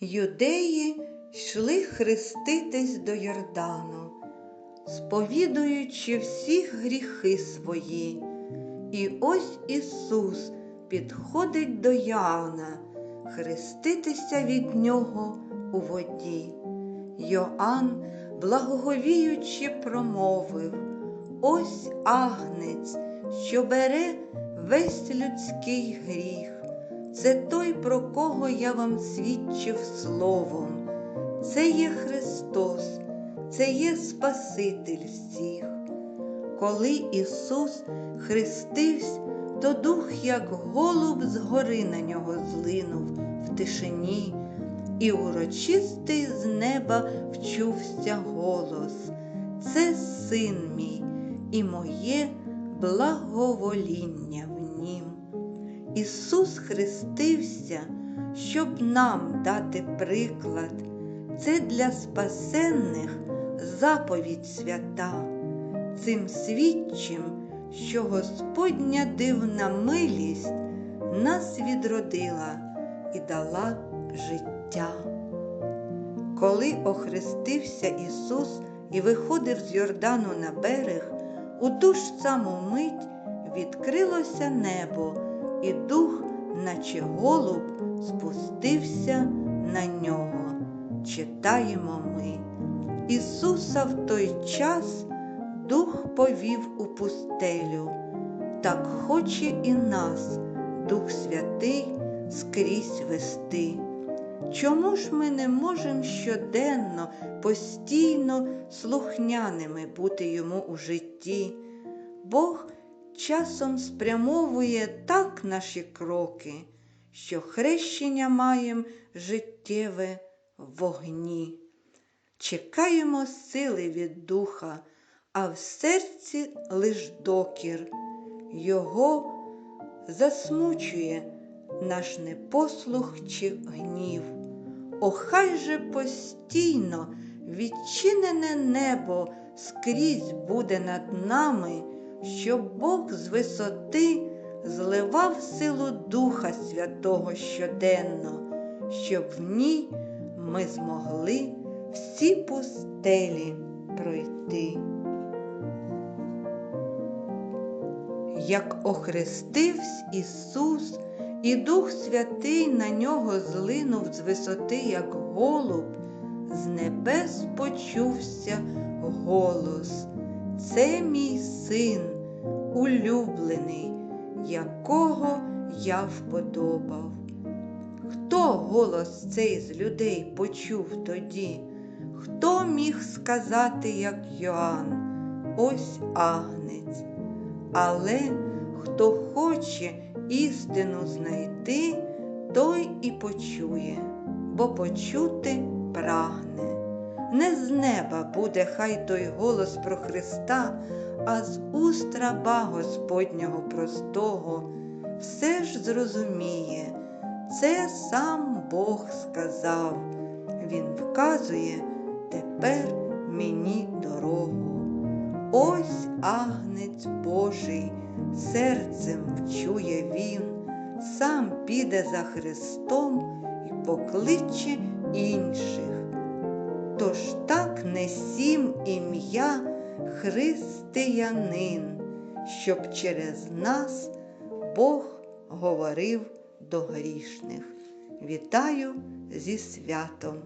Юдеї йшли хреститись до Йордану, сповідуючи всі гріхи свої. І ось Ісус підходить до Яна, хреститися від нього у воді. Йоанн, благоговіючи, промовив Ось агнець, що бере весь людський гріх. Це той, про кого я вам свідчив словом. Це є Христос, це є Спаситель всіх. Коли Ісус хрестився, то дух, як голуб з гори на нього злинув в тишині, і урочистий з неба вчувся голос. Це син мій і моє благовоління в нім. Ісус хрестився, щоб нам дати приклад. Це для спасенних заповідь свята. Цим свідчим, що Господня дивна милість нас відродила і дала життя. Коли охрестився Ісус і виходив з Йордану на берег, у ту ж саму мить відкрилося небо, і дух, наче голуб, спустився на нього. Читаємо ми. Ісуса в той час Дух повів у пустелю, так хоче і нас, Дух Святий, скрізь вести. Чому ж ми не можемо щоденно, постійно слухняними бути йому у житті? Бог часом спрямовує так наші кроки, що хрещення маєм життєве вогні. Чекаємо сили від духа, а в серці лиш докір. Його засмучує наш непослух чи гнів. Охай же постійно відчинене небо скрізь буде над нами, щоб Бог з висоти зливав силу Духа Святого щоденно, щоб в ній ми змогли всі пустелі пройти. Як охрестивсь Ісус, і Дух Святий на нього злинув з висоти, як голуб, з небес почувся голос. Це мій син, улюблений, якого я вподобав. Хто голос цей з людей почув тоді? Хто міг сказати, як Йоанн, ось агнець? Але хто хоче істину знайти, той і почує, бо почути прагне. Не з неба буде хай той голос про Христа, а з уст раба Господнього простого. Все ж зрозуміє, це сам Бог сказав. Він вказує тепер мені дорогу. Ось агнець Божий, серцем вчує він, сам піде за Христом і покличе інших. Тож так несім ім'я християнин, щоб через нас Бог говорив до грішних. Вітаю зі святом!